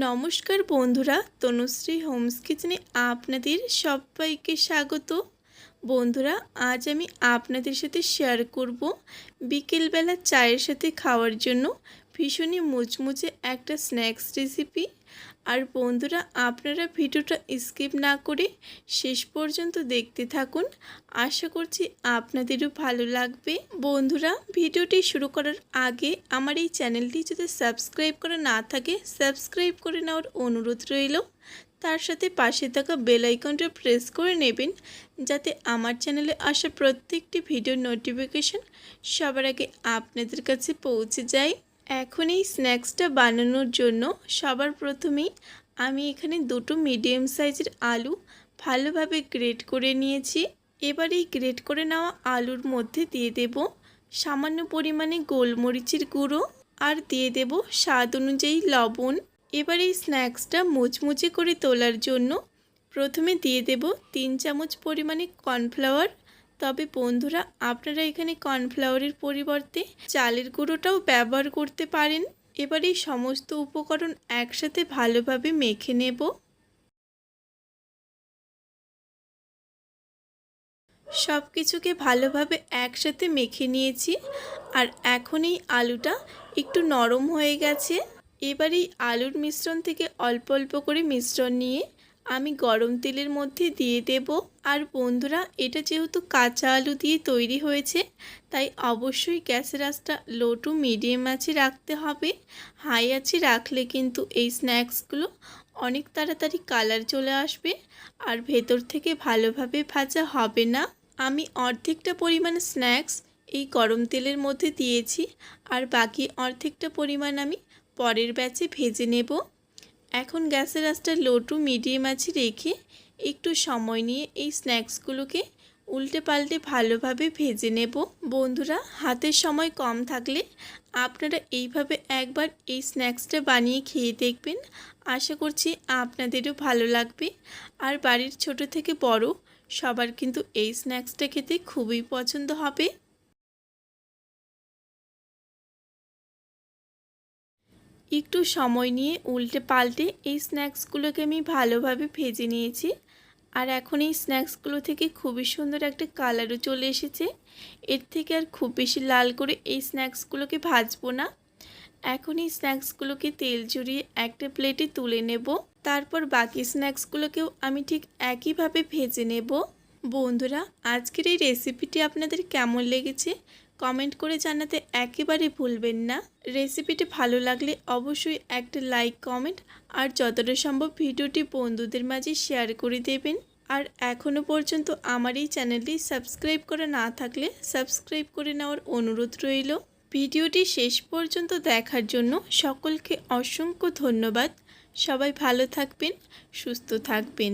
নমস্কার বন্ধুরা, তনুশ্রী হোমস কিচেনে আপনাদের সবাইকে স্বাগত। বন্ধুরা, আজ আমি আপনাদের সাথে শেয়ার করব বিকেলবেলা চায়ের সাথে খাওয়ার জন্য ভীষণই মুচমুচে একটা স্ন্যাক্স রেসিপি আর বন্ধুরা, আপনারা ভিডিওটা স্কিপ না করে শেষ পর্যন্ত দেখতে থাকুন। আশা করছি আপনাদেরও ভালো লাগবে। বন্ধুরা, ভিডিওটি শুরু করার আগে আমার এই চ্যানেলটি যদি সাবস্ক্রাইব করা না থাকে সাবস্ক্রাইব করে নেওয়ার অনুরোধ রইল। তার সাথে পাশে থাকা বেল আইকনটা প্রেস করে নেবেন, যাতে আমার চ্যানেলে আসা প্রত্যেকটি ভিডিওর নোটিফিকেশন সবার আগে আপনাদের কাছে পৌঁছে যায়। এখন এই স্ন্যাক্সটা বানানোর জন্য সবার প্রথমেই আমি এখানে দুটো মিডিয়াম সাইজের আলু ভালোভাবে গ্রেট করে নিয়েছি। এবার এই গ্রেট করে নেওয়া আলুর মধ্যে দিয়ে দেব সামান্য পরিমাণে গোলমরিচের গুঁড়ো আর দিয়ে দেব স্বাদ অনুযায়ী লবণ। এবার এই স্ন্যাক্সটা মুচমুচে করে তোলার জন্য প্রথমে দিয়ে দেব তিন চামচ পরিমাণে কর্নফ্লাওয়ার তবে বন্ধুরা, আপনারা এখানে কর্নফ্লাওয়ারের পরিবর্তে চালের গুঁড়োটাও ব্যবহার করতে পারেন। এবার এই সমস্ত উপকরণ একসাথে ভালোভাবে মেখে নেব। সব কিছুকে ভালোভাবে একসাথে মেখে নিয়েছি আর এখন এই আলুটা একটু নরম হয়ে গেছে। এবার এই আলুর মিশ্রণ থেকে অল্প অল্প করে মিশ্রণ নিয়ে আমি গরম তেলের মধ্যে দিয়ে দেব। আর বন্ধুরা, এটা যেহেতু কাঁচা আলু দিয়ে তৈরি হয়েছে, তাই অবশ্যই গ্যাসের আঁচটা লো টু মিডিয়াম আছে রাখতে হবে। হাই আছে রাখলে কিন্তু এই স্ন্যাক্সগুলো অনেক তাড়াতাড়ি কালার চলে আসবে, আর ভেতর থেকে ভালোভাবে ভাজা হবে না। আমি অর্ধেকটা পরিমাণ স্ন্যাক্স এই গরম তেলের মধ্যে দিয়েছি, আর বাকি অর্ধেকটা পরিমাণ আমি পরের ব্যাচে ভেজে নেব। এখন গ্যাসের আঁচটা লো টু মিডিয়াম আছে রেখে একটু সময় নিয়ে এই স্ন্যাক্সগুলোকে উল্টে পাল্টে ভালোভাবে ভেজে নেব। বন্ধুরা, হাতের সময় কম থাকলে আপনারা এইভাবে একবার এই স্ন্যাক্সটা বানিয়ে খেয়ে দেখবেন। আশা করছি আপনাদেরও ভালো লাগবে। আর বাড়ির ছোট থেকে বড়, সবার কিন্তু এই স্ন্যাক্সটা খেতে খুবই পছন্দ হবে। একটু সময় নিয়ে উল্টে পাল্টে এই স্ন্যাক্সগুলোকে আমি ভালোভাবে ভেজে নিয়েছি। আর এখন এই স্ন্যাক্সগুলো থেকে খুবই সুন্দর একটা কালারও চলে এসেছে। এর থেকে আর খুব বেশি লাল করে এই স্ন্যাক্সগুলোকে ভাজবো না। এখন এই স্ন্যাক্সগুলোকে তেল জড়িয়ে একটা প্লেটে তুলে নেব। তারপর বাকি স্ন্যাক্সগুলোকেও আমি ঠিক একইভাবে ভেজে নেব। বন্ধুরা, আজকের এই রেসিপিটি আপনাদের কেমন লেগেছে কমেন্ট করে জানাতে একেবারে ভুলবেন না। রেসিপিটি ভালো লাগলে অবশ্যই একটা লাইক, কমেন্ট আর যতটা সম্ভব ভিডিওটি বন্ধুদের মাঝে শেয়ার করে দেবেন। আর এখনও পর্যন্ত আমার এই চ্যানেলটি সাবস্ক্রাইব করা না থাকলে সাবস্ক্রাইব করে নেওয়ার অনুরোধ রইল। ভিডিওটি শেষ পর্যন্ত দেখার জন্য সকলকে অসংখ্য ধন্যবাদ। সবাই ভালো থাকবেন, সুস্থ থাকবেন।